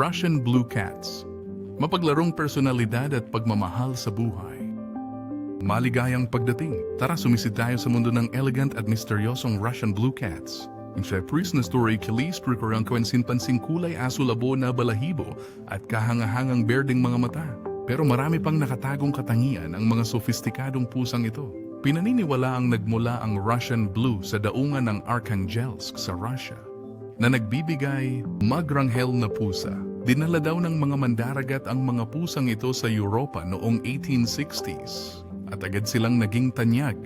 Russian Blue Cats. Mapaglarong personalidad at pagmamahal sa buhay. Maligayang pagdating. Tara sumisid tayo sa mundo ng elegant at misteryosong Russian Blue Cats. Ang Cyprus na story kilis ang kawensin-pansing kulay aso labo na balahibo at kahangahangang berdeng mga mata. Pero marami pang nakatagong katangian ang mga sofistikadong pusang ito. Pinaniniwala ang nagmula ang Russian Blue sa daungan ng Arkhangelsk sa Russia na nagbibigay magranghel na pusa. Dinala daw ng mga mandaragat ang mga pusang ito sa Europa noong 1860s at agad silang naging tanyag.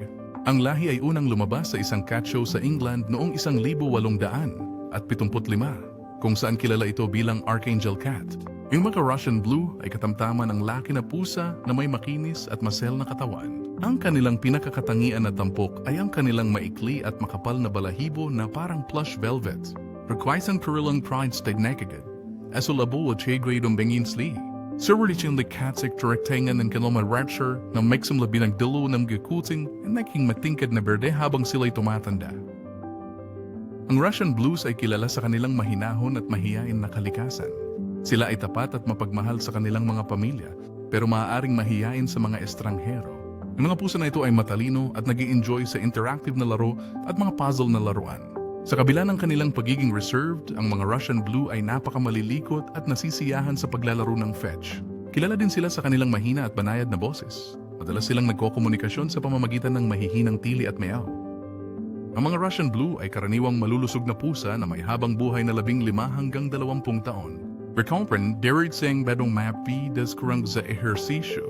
Ang lahi ay unang lumabas sa isang cat show sa England noong 1875 at 75 kung saan kilala ito bilang Archangel Cat. Yung mga Russian Blue ay katamtaman ng laki na pusa na may makinis at masel na katawan. Ang kanilang pinakakatangian na tampok ay ang kanilang maikli at makapal na balahibo na parang plush velvet. Requisang karilang pride stagnakagad. As ulabo at grade ang bengin sli. Sirrilichin the katsik direktengan ng kanilang rapture na mexum labi ng dilo ng gikuting at naging matingkad na berde habang sila'y tumatanda. Ang Russian Blues ay kilala sa kanilang mahinahon at mahiyain na kalikasan. Sila ay tapat at mapagmahal sa kanilang mga pamilya, pero maaaring mahiyain sa mga estranghero. Ang mga pusa na ito ay matalino at nag enjoy sa interactive na laro at mga puzzle na laruan. Sa kabila ng kanilang pagiging reserved, ang mga Russian Blue ay napakamalilikot at nasisiyahan sa paglalaro ng fetch. Kilala din sila sa kanilang mahina at banayad na boses. Madalas silang nagkokomunikasyon sa pamamagitan ng mahihinang tili at meow. Ang mga Russian Blue ay karaniwang malulusog na pusa na may habang buhay na labing lima hanggang dalawampung taon. Recompren, derid sing bedong mapi des kurang sa ehersisyo.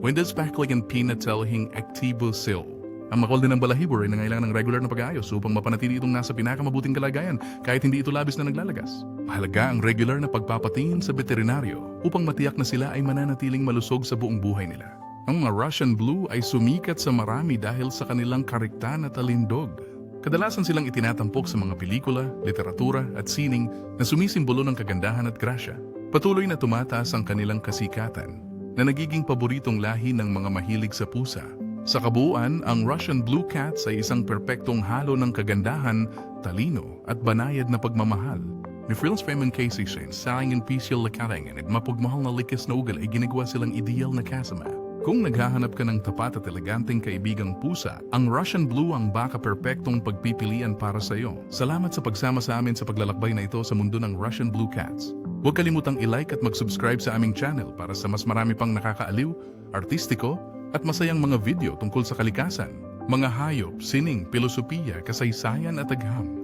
When des pakligan pinatalhing aktibo sil. Ang makol din ng balahibo ay nangailangan ng regular na pag-aayos upang mapanatili itong nasa pinakamabuting kalagayan kahit hindi ito labis na naglalagas. Mahalaga ang regular na pagpapatingin sa veterinaryo upang matiyak na sila ay mananatiling malusog sa buong buhay nila. Ang mga Russian Blue ay sumikat sa marami dahil sa kanilang kariktan at alindog. Kadalasan silang itinatampok sa mga pelikula, literatura at sining na sumisimbolo ng kagandahan at grasya. Patuloy na tumataas ang kanilang kasikatan na nagiging paboritong lahi ng mga mahilig sa pusa. Sa kabuuan, ang Russian Blue Cats ay isang perpektong halo ng kagandahan, talino at banayad na pagmamahal. Ni Frills Freeman Casey Shane, sayang in pisyal lakarangan at mapagmahal na likas na ugal ay ginagawa silang ideal na kasama. Kung naghahanap ka ng tapat at eleganteng kaibigang pusa, ang Russian Blue ang baka perpektong pagpipilian para sa iyo. Salamat sa pagsama sa amin sa paglalakbay na ito sa mundo ng Russian Blue Cats. Huwag kalimutang i-like at mag-subscribe sa aming channel para sa mas marami pang nakakaaliw, artistiko, at masayang mga video tungkol sa kalikasan, mga hayop, sining, pilosopiya, kasaysayan at agham.